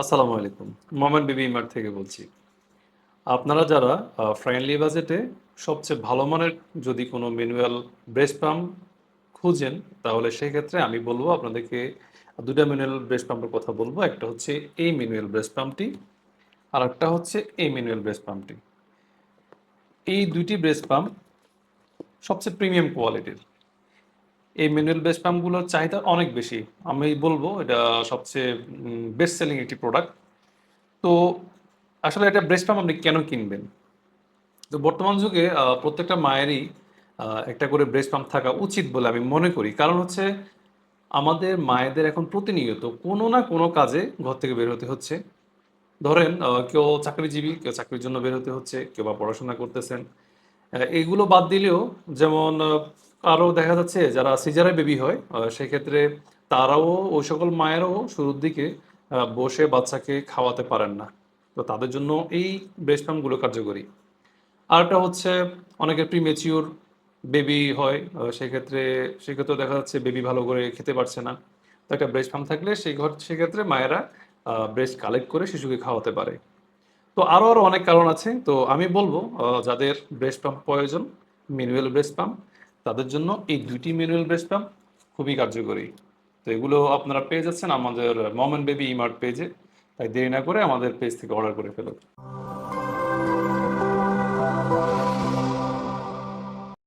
আসসালামু আলাইকুম। মোমেন বেবি ইমার্ট থেকে বলছি। আপনারা যারা ফ্রেন্ডলি বাজেটে সবচেয়ে ভালো মানের যদি কোনো ম্যানুয়াল ব্রেস্ট পাম্প খুঁজেন, তাহলে সেই ক্ষেত্রে আমি বলব আপনাদেরকে দুটা ম্যানুয়াল ব্রেস্ট পাম্পের কথা বলব। একটা হচ্ছে এই ম্যানুয়াল ব্রেস্ট পাম্পটি আর একটা হচ্ছে এই ম্যানুয়াল ব্রেস্ট পাম্পটি এই দুইটি ব্রেস্ট পাম্প সবচেয়ে প্রিমিয়াম কোয়ালিটির এই ম্যানুয়াল বেস পাম্পগুলোর চাহিদা অনেক বেশি। আমি বলব এটা সবচেয়ে বেস্ট সেলিং একটি প্রোডাক্ট তো আসলে এটা ব্রেস্ট পাম্প আপনি কেন কিনবেন? তো বর্তমান যুগে প্রত্যেকটা মায়েরই একটা করে ব্রেস্ট পাম্প থাকা উচিত বলে আমি মনে করি। কারণ হচ্ছে, আমাদের মায়েদের এখন প্রতিনিয়ত কোনো না কোনো কাজে ঘর থেকে বের হতে হচ্ছে। ধরেন কেউ চাকরিজীবী, কেউ চাকরির জন্য বের হতে হচ্ছে, কেউ বা পড়াশোনা করতেছেন। এগুলো বাদ দিলেও যেমন আহ, আরও দেখা যাচ্ছে যারা সিজারে বেবি হয় সেক্ষেত্রে তারাও ওই সকল মায়েরাও শুরুর দিকে বসে বাচ্চাকে খাওয়াতে পারেন না। তো তাদের জন্য এই ব্রেস্ট পাম্পগুলো কার্যকরী। আরেকটা হচ্ছে অনেকের প্রিমেচিওর বেবি হয় সেক্ষেত্রে সেক্ষেত্রে দেখা যাচ্ছে বেবি ভালো করে খেতে পারছে না। তো একটা ব্রেস্ট পাম্প থাকলে সেই ঘর সেক্ষেত্রে মায়েরা ব্রেস্ট কালেক্ট করে শিশুকে খাওয়াতে পারে। তো আরও আরও অনেক কারণ আছে। তো আমি বলব যাদের ব্রেস্ট পাম্প প্রয়োজন ম্যানুয়াল ব্রেস্ট পাম্প তাদের জন্য এই দুইটি ম্যানুয়াল ব্রেস্ট পাম্প খুবই কার্যকরী। তো এগুলো আপনারা পেয়ে যাচ্ছেন আমাদের মমেন বেবি ইমার্ট পেজে তাই দেরি না করে আমাদের পেজ থেকে অর্ডার করে ফেলুন।